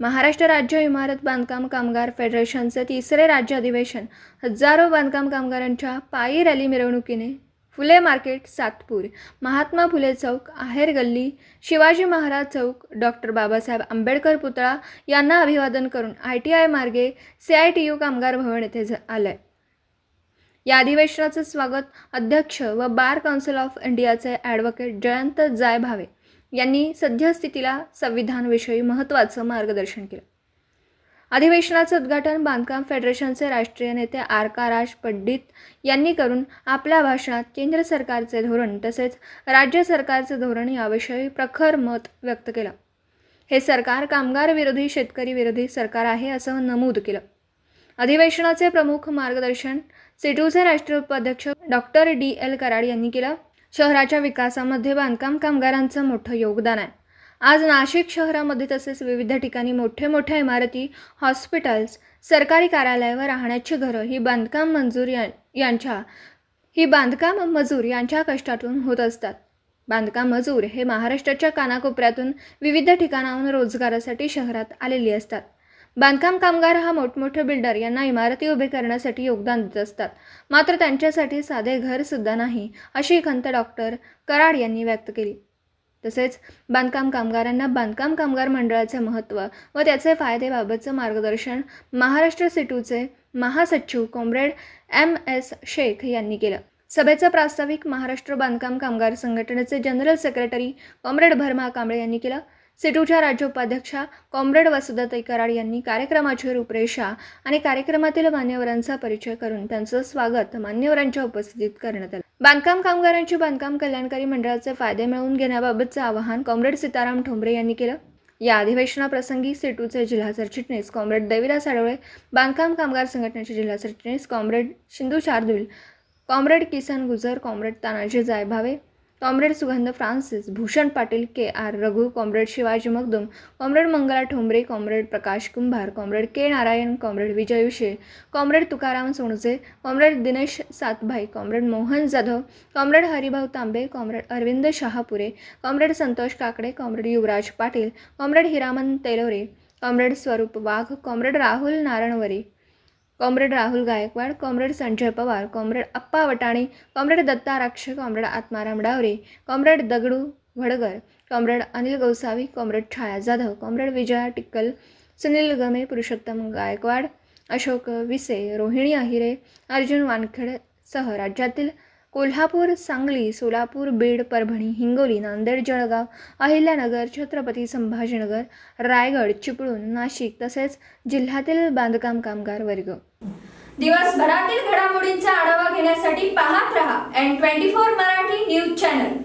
महाराष्ट्र राज्य इमारत बांधकाम कामगार फेडरेशनचे तिसरे राज्य अधिवेशन. हजारो बांधकाम कामगारांच्या पायी रॅली मिरवणुकीने फुले मार्केट सातपूर महात्मा फुले चौक आहेर गल्ली शिवाजी महाराज चौक डॉक्टर बाबासाहेब आंबेडकर पुतळा यांना अभिवादन करून आय टी आय मार्गे सी आय टी यू कामगार भवन येथे आलं आलंय. या अधिवेशनाचं स्वागत अध्यक्ष व बार काउन्सिल ऑफ इंडियाचे ॲडव्होकेट जयंत जायभावे यांनी सद्यस्थितीला संविधानविषयी महत्त्वाचं मार्गदर्शन केलं. अधिवेशनाचं उद्घाटन बांधकाम फेडरेशनचे राष्ट्रीय नेते आर का राज पंडित यांनी करून आपल्या भाषणात केंद्र सरकारचे धोरण तसेच राज्य सरकारचे धोरण याविषयी प्रखर मत व्यक्त केलं. हे सरकार कामगार विरोधी शेतकरी विरोधी सरकार आहे असं नमूद केलं. अधिवेशनाचे प्रमुख मार्गदर्शन सिटूचे राष्ट्रीय उपाध्यक्ष डॉक्टर डी एल कराड यांनी केलं. शहराच्या विकासामध्ये बांधकाम कामगारांचं मोठं योगदान आहे. आज नाशिक शहरामध्ये तसेच विविध ठिकाणी मोठे मोठ्या इमारती हॉस्पिटल्स सरकारी कार्यालय व राहण्याची घरं ही बांधकाम मंजूर या यांच्या ही बांधकाम मजूर यांच्या कष्टातून होत असतात. बांधकाम मजूर हे महाराष्ट्राच्या कानाकोपऱ्यातून विविध ठिकाणाहून रोजगारासाठी शहरात आलेली असतात. बांधकाम कामगार हा मोठमोठे बिल्डर यांना इमारती उभे करण्यासाठी योगदान देत असतात. मात्र त्यांच्यासाठी साधे घरसुद्धा नाही अशी खंत डॉक्टर कराड यांनी व्यक्त केली. तसेच बांधकाम कामगारांना बांधकाम कामगार मंडळाचे महत्त्व व त्याचे फायदेबाबतचं मार्गदर्शन महाराष्ट्र सिटूचे महासचिव कॉम्रेड एम एस शेख यांनी केलं. सभेचं प्रास्ताविक महाराष्ट्र बांधकाम कामगार संघटनेचे जनरल सेक्रेटरी कॉम्रेड भरमा कांबळे यांनी केलं. सिटूच्या राज्य उपाध्यक्षा कॉम्रेड वसुधाताई कराड यांनी कार्यक्रमाची रूपरेषा आणि कार्यक्रमातील मान्यवरांचा परिचय करून त्यांचं स्वागत मान्यवरांच्या उपस्थितीत करण्यात आलं. बांधकाम कामगारांची बांधकाम कल्याणकारी मंडळाचे फायदे मिळवून घेण्याबाबतचं आवाहन कॉम्रेड सीताराम ठोंबरे यांनी केलं. या अधिवेशनाप्रसंगी सिटूचे जिल्हा सरचिटणीस कॉम्रेड देवीदास आडवळे बांधकाम कामगार संघटनेचे जिल्हा सरचिटणीस comrade Shindu Shardul comrade Kisan Gujar comrade Tanaji Jaybhave comrade Sugandh Francis Bhushan Patil K R Raghu comrade Shivaji Magdum comrade Mangala Thombare comrade Prakash Kumbhar comrade K Narayan comrade Vijay Ushe comrade Tukaram Sonje comrade Dinesh Satbhai comrade Mohan Jadhav comrade Haribhau Tambe comrade Arvind Shahapure comrade Santosh Kakade comrade Yuvraj Patil comrade Hiraman Telore comrade Swaroop Wagh comrade Rahul Naranware comrade Rahul Gaikwad comrade Sanjay Pawar comrade Appa Watane comrade Datta Raksh comrade Atmaram Daware comrade Dagdu Bhadgar comrade Anil Gosavi comrade Chhaya Jadhav comrade Vijaya Tikkal Sunil Game Purushottam Gaikwad Ashok Vise Rohini Ahire Arjun वानखेडसह राज्यातील कोल्हापूर सांगली सोलापूर बीड परभणी हिंगोली नांदेड जळगाव अहिल्यानगर छत्रपती संभाजीनगर रायगड चिपळूण नाशिक तसेच जिल्ह्यातील बांधकाम कामगार वर्ग. दिवसभरातील घडामोडींचा आढावा घेण्यासाठी पाहत रहा N twenty four Marathi news channel